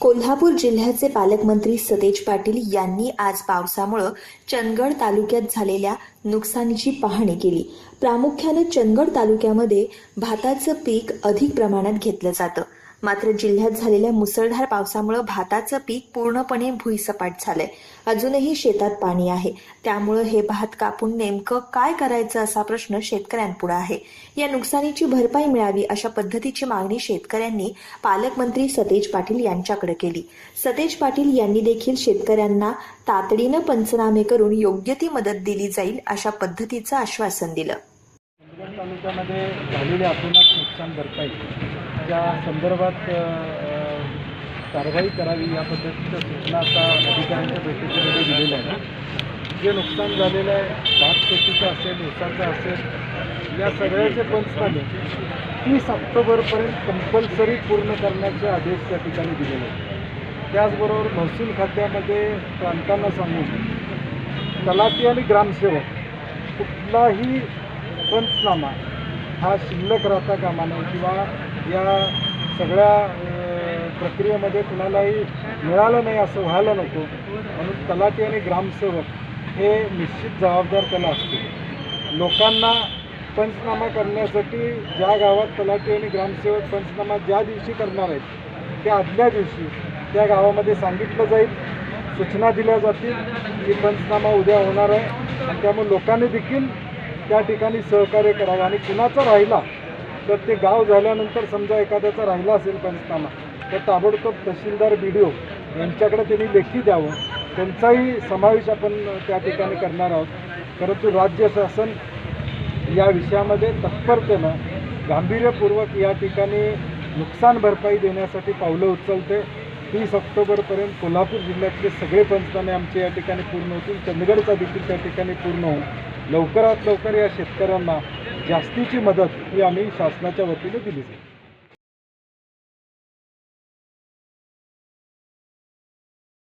कोल्हापूर जिल्ह्याचे पालकमंत्री सतेज पाटील यांनी आज पावसामुळं चंदगड तालुक्यात झालेल्या नुकसानीची पाहणी केली. प्रामुख्यानं चंदगड तालुक्यामध्ये भाताचं पीक अधिक प्रमाणात घेतलं जातं. मात्र जिल्ह्यात झालेल्या मुसळधार पावसामुळं भाताचं पीक पूर्णपणे भुईसपाट झालंय. अजूनही शेतात पाणी आहे. त्यामुळं हे भात कापून नेमकं काय करायचं असा प्रश्न शेतकऱ्यांपुढे आहे. या नुकसानीची भरपाई मिळावी अशा पद्धतीची मागणी शेतकऱ्यांनी पालकमंत्री सतेज पाटील यांच्याकडे केली. सतेज पाटील यांनी देखील शेतकऱ्यांना तातडीनं पंचनामे करून योग्य ती मदत दिली जाईल अशा पद्धतीचं आश्वासन दिलं. तालुक्यामध्ये झालेल्या अतोनात नुकसान भरपाई त्या संदर्भात कारवाई करावी या पद्धतीच्या सूचना आता अधिकाऱ्यांच्या बैठकीमध्ये दिलेल्या आहेत. जे नुकसान झालेलं आहे भात शेतीचं असेल ऊसाचं असेल या सगळ्याचे पंचनामे तीस ऑक्टोबरपर्यंत कंपल्सरी पूर्ण करण्याचे आदेश त्या ठिकाणी दिलेले आहेत. त्याचबरोबर महसूल खात्यामध्ये प्रांतांना सांगून तलाठी आणि ग्रामसेवक कुठलाही पंचनामा हा शिल्लक राहता कामा नये किंवा या सगळ्या प्रक्रियेमध्ये कुणालाही मिळालं नाही असं व्हायला नको. म्हणून तलाठी आणि ग्रामसेवक हे निश्चित जबाबदार त्याला असते लोकांना पंचनामा करण्यासाठी ज्या गावात तलाठी आणि ग्रामसेवक पंचनामा ज्या दिवशी करणार आहेत त्या आदल्या दिवशी त्या गावामध्ये सांगितलं जाईल सूचना दिल्या जातील की पंचनामा उद्या होणार आहे. आणि त्यामुळे लोकांनी देखील त्या ठिकाणी सहकार्य करावं आणि कुणाचा राहिला तर ते गाव झाल्यानंतर समजा एखाद्याचा राहिला असेल पंचनामा तर ताबडतोब तहसीलदार बी डी ओ यांच्याकडे त्यांनी लेखी द्यावं. त्यांचाही समावेश आपण त्या ठिकाणी करणार आहोत. परंतु राज्य शासन या विषयामध्ये तत्परतेनं गांभीर्यपूर्वक या ठिकाणी नुकसान भरपाई देण्यासाठी पावलं उचलते. तीस ऑक्टोबरपर्यंत कोल्हापूर जिल्ह्यातले सगळे पंचनामे आमचे या ठिकाणी पूर्ण होतील. चंदगडचा देखील त्या ठिकाणी पूर्ण होऊन लवकरात लवकर या शेतकऱ्यांना जास्तीची मदत ही आम्ही शासनाच्या वतीने दिली जाईल.